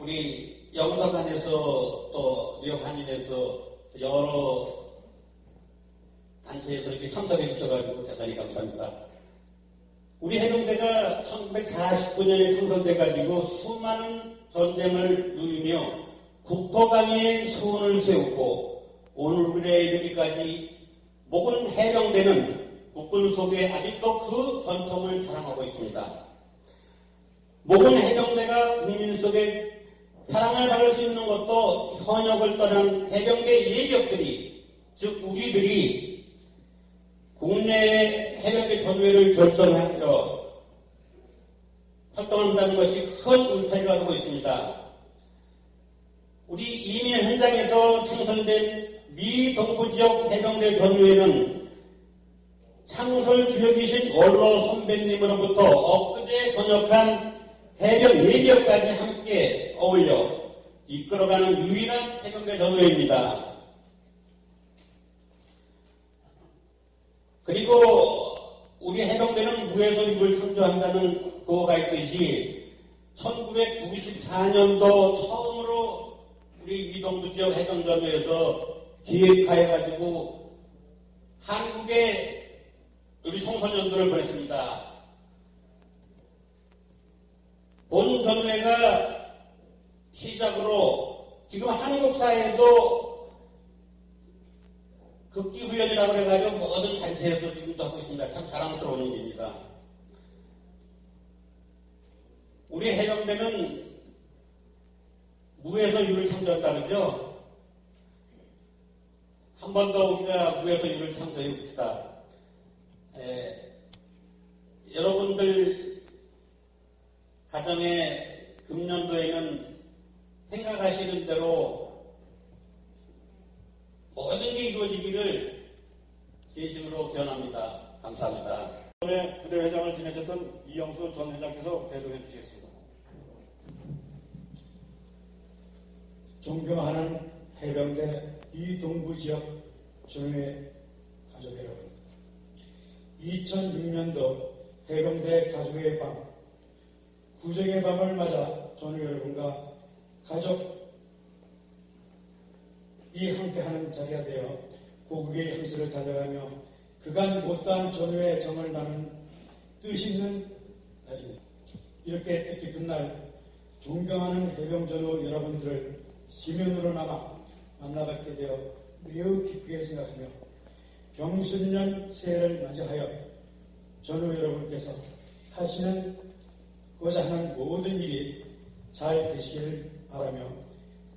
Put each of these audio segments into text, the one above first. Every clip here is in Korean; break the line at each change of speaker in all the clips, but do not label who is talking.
우리 영사관에서 또 뉴욕 한인에서 여러 단체에서 이렇게 참석해 주셔가지고 대단히 감사합니다. 우리 해병대가 1949년에 창설돼가지고 수많은 전쟁을 누리며 국토강의 소원을 세우고 오늘에 이르기까지 목은 해병대는 국군 속에 아직도 그 전통을 자랑하고 있습니다. 목은 해병대가 국민 속에 사랑을 받을 수 있는 것도 현역을 떠난 해병대 예적들이 즉 우리들이 국내의 해병대 전회를 결성하여 활동한다는 것이 큰 울타리가 되고 있습니다. 우리 이미 현장에서 창설된 미 동부 지역 해병대 전후에는 창설 주역이신 원로 선배님으로부터 엊그제 전역한 해병 예비역까지 함께 어울려 이끌어가는 유일한 해병대 전후입니다. 그리고 우리 해병대는 무에서 육을 창조한다는 구호가 있듯이 1994년도 처음으로 우리 위동부 지역 해병전에서 기획하여가지고 한국에 우리 청소년들을 보냈습니다. 본 전례가 시작으로 지금 한국 사회에도 극기 훈련이라고 해가지고 모든 단체에서 지금도 하고 있습니다. 참 자랑스러운 일입니다. 우리 해병대는 무에서 유를 창조한다 그러죠? 한 번 더 우리가 무에서 유를 창조해 봅시다. 에, 여러분들 가정의 금년도에는 생각하시는 대로 모든 게 이루어지기를 진심으로 기원합니다. 감사합니다.
이번에 부대 회장을 지내셨던 이영수 전 회장께서 대도해 주시겠습니다.
존경하는 해병대 이동부 지역 전회 가족 여러분, 2006년도 해병대 가족의 밤, 구정의 밤을 맞아 전회 여러분과 가족 이 함께하는 자리가 되어 고국의 향수를 다져가며 그간 못다한 전후의 정을 나눈 뜻 있는 날입니다. 이렇게 뜻깊은 날 존경하는 해병 전후 여러분들을 시면으로 남아 만나뵙게 되어 매우 기쁘게 생각하며 병순년 새해를 맞이하여 전후 여러분께서 하시는 고자 하는 모든 일이 잘 되시기를 바라며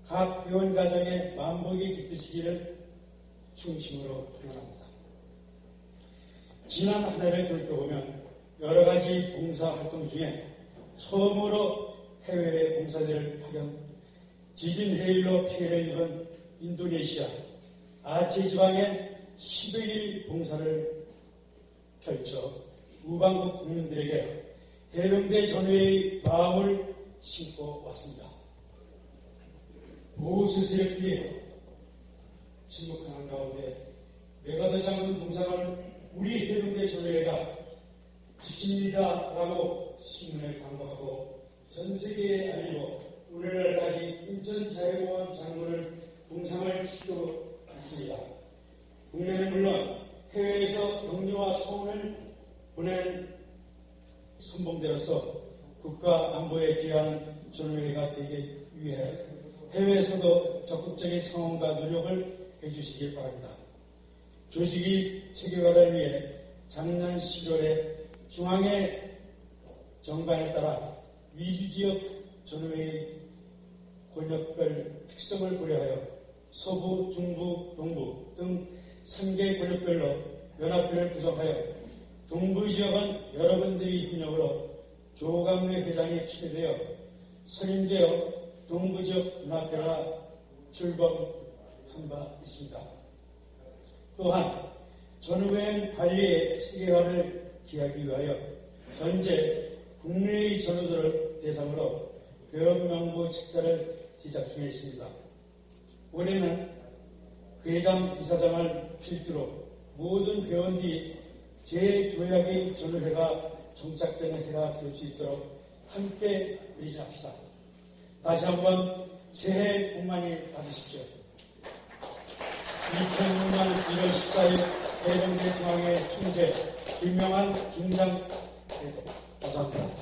각 회원 가정의 만복이 깃드시기를 중심으로 기원합니다. 지난 한 해를 돌이켜보면 여러 가지 봉사 활동 중에 처음으로 해외에 봉사대를 파견, 지진 해일로 피해를 입은 인도네시아, 아체 지방에 11일 봉사를 펼쳐 우방국 국민들에게 해병대 전후의 마음을 심고 왔습니다. 보수 세력 위해 침묵하는 가운데 메가더 장군 동상을 우리 해병대 전례가 지킵니다라고 신문에 광고하고 전 세계에 알리고 오늘날까지 인천자유공원 장군을 동상을 시키고 있습니다. 국내는 물론 해외에서 격려와 소원을 보내는 선봉대로서 국가 안보에 기여한 전회가 되기 위해 해외에서도 적극적인 상황과 노력을 해주시길 바랍니다. 조직이 체계화를 위해 작년 11월에 중앙의 정관에 따라 위주지역 전후의 권역별 특성을 고려하여 서부, 중부, 동부 등 3개 권역별로 연합회를 구성하여 동부 지역은 여러분들의 협력으로 조감래 회장이 추대되어 선임되어 동부 지역 연합회가 출범한 바 있습니다. 또한 전후행 관리의 체계화를 기하기 위하여 현재 국내의 전후들을 대상으로 교육명부 책자를 제작 중에 있습니다. 올해는 회장, 이사장을 필두로 모든 회원들이 제조약의 전후회가 정착되는 해가 될 수 있도록 함께 매진합시다. 다시 한번 새해 복 많이 받으십시오. 2006년 1월 14일 해병대 중앙회 총재 김명한 중장 감사합니다.